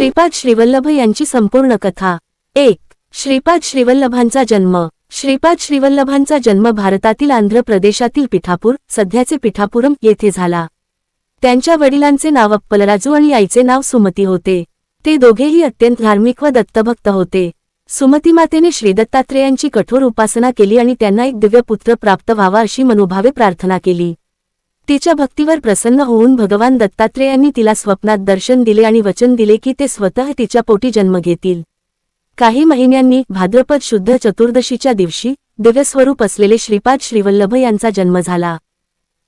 श्रीपाद श्रीवल्लभ यांची संपूर्ण कथा. एक श्रीपाद श्रीवल्लभांचा जन्म. श्रीपाद श्रीवल्लभांचा जन्म भारतातील आंध्र प्रदेशातील पिठापूर सध्याचे पिठापुरम येथे झाला. त्यांच्या वडिलांचे नाव अप्पलराजू आणि आईचे नाव सुमती होते. ते दोघेही अत्यंत धार्मिक व दत्तभक्त होते. सुमती मातेने श्री दत्तात्रेयांची कठोर उपासना केली आणि त्यांना एक दिव्य पुत्र प्राप्त व्हावा अशी मनोभावे प्रार्थना केली. तिच्या भक्तीवर प्रसन्न होऊन भगवान दत्तात्रेयांनी तिला स्वप्नात दर्शन दिले आणि वचन दिले की ते स्वतः तिच्या पोटी जन्म घेतील. काही महिन्यांनी भाद्रपद शुद्ध चतुर्दशीच्या दिवशी दिव्यस्वरूप असलेले श्रीपाद श्रीवल्लभ यांचा जन्म झाला.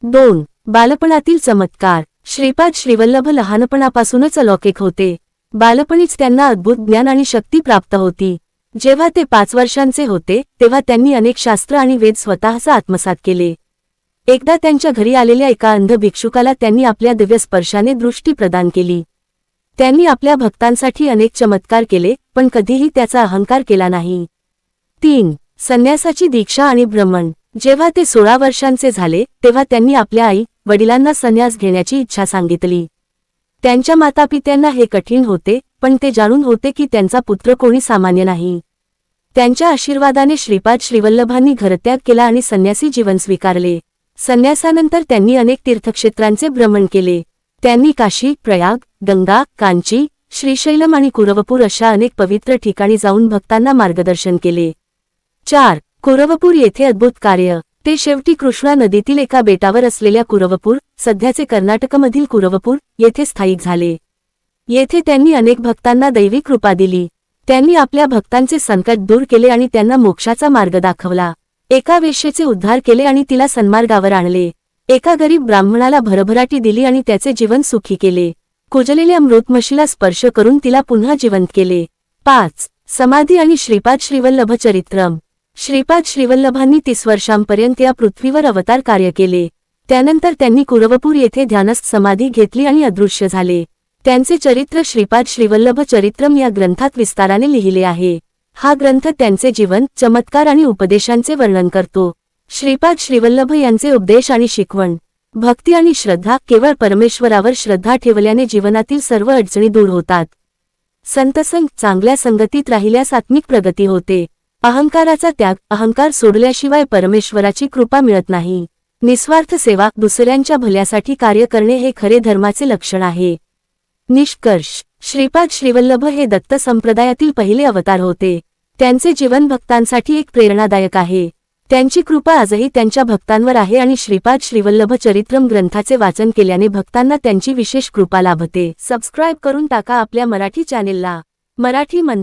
दोन. बालपणातील चमत्कार. श्रीपाद श्रीवल्लभ लहानपणापासूनच अलौकिक होते. बालपणीच त्यांना अद्भुत ज्ञान आणि शक्ती प्राप्त होती. जेव्हा ते पाच वर्षांचे होते तेव्हा त्यांनी अनेक शास्त्र आणि वेद स्वतःचा आत्मसात केले. एकदा त्यांच्या घरी आलेल्या एका अंध भिक्षुकाला त्यांनी आपल्या दिव्य स्पर्शाने दृष्टी प्रदान केली. त्यांनी आपल्या भक्तांसाठी अनेक चमत्कार केले पण कधीही त्याचा अहंकार केला नाही. तीन संन्यासाची दीक्षा आणि भ्रमण. जेव्हा ते सोळा वर्षांचे झाले तेव्हा त्यांनी आपल्या आई वडिलांना संन्यास घेण्याची इच्छा सांगितली. त्यांच्या मातापित्यांना हे कठीण होते पण ते जाणून होते की त्यांचा पुत्र कोणी सामान्य नाही. त्यांच्या आशीर्वादाने श्रीपाद श्रीवल्लभांनी घरत्याग केला आणि संन्यासी जीवन स्वीकारले. संन्यासानंतर त्यांनी अनेक तीर्थक्षेत्रांचे भ्रमण केले. त्यांनी काशी प्रयाग गंगा कांची श्रीशैलम आणि कुरवपूर अशा अनेक पवित्र ठिकाणी जाऊन भक्तांना मार्गदर्शन केले. चार कुरवपूर येथे अद्भुत कार्य. ते शेवटी कृष्णा नदीतील एका बेटावर असलेल्या कुरवपूर सध्याचे कर्नाटकमधील कुरवपूर येथे स्थायिक झाले. येथे त्यांनी अनेक भक्तांना दैवी कृपा दिली. त्यांनी आपल्या भक्तांचे संकट दूर केले आणि त्यांना मोक्षाचा मार्ग दाखवला. एका वेश्येचे उद्धार केले आणि तिला सन्मार्गावर आणले. एका गरीब ब्राह्मणाला भरभराटी दिली आणि त्याचे जीवन सुखी केले. कुजलेल्या मृतमशीला स्पर्श करून तिला पुन्हा जिवंत केले. पाच. समाधी आणि श्रीपाद श्रीवल्लभ चरित्रम. श्रीपाद श्रीवल्लभांनी तीस वर्षांपर्यंत या पृथ्वीवर अवतार कार्य केले. त्यानंतर त्यांनी कुरवपूर येथे ध्यानस्थ समाधी घेतली आणि अदृश्य झाले. त्यांचे चरित्र श्रीपाद श्रीवल्लभ चरित्रम या ग्रंथात विस्ताराने लिहिले आहे. हा ग्रंथ त्यांचे जीवन चमत्कार आणि उपदेशांचे वर्णन करतो. श्रीपाद श्रीवल्लभ यांचे उपदेश आणि शिकवण. भक्ती आणि श्रद्धा केवळ परमेश्वरावर श्रद्धा ठेवल्याने जीवनातील सर्व अडचणी दूर होतात. संतसंग चांगल्या संगतीत राहिल्यास आत्मिक प्रगती होते. अहंकाराचा त्याग अहंकार सोडल्याशिवाय परमेश्वराची कृपा मिळत नाही. निस्वार्थ सेवा दुसऱ्यांच्या भल्यासाठी कार्य करणे हे खरे धर्माचे लक्षण आहे. निष्कर्ष. श्रीपाद श्रीवल्लभ हे दत्त संप्रदायातील पहिले अवतार होते. त्यांचे जीवन भक्तांसाठी एक प्रेरणादायक आहे. त्यांची कृपा आजही त्यांच्या भक्तांवर आहे आणि श्रीपाद श्रीवल्लभ चरित्रम ग्रंथाचे वाचन केल्याने भक्तांना त्यांची विशेष कृपा लाभते. सबस्क्राईब करून टाका आपल्या मराठी चॅनेलला मराठी मंत्र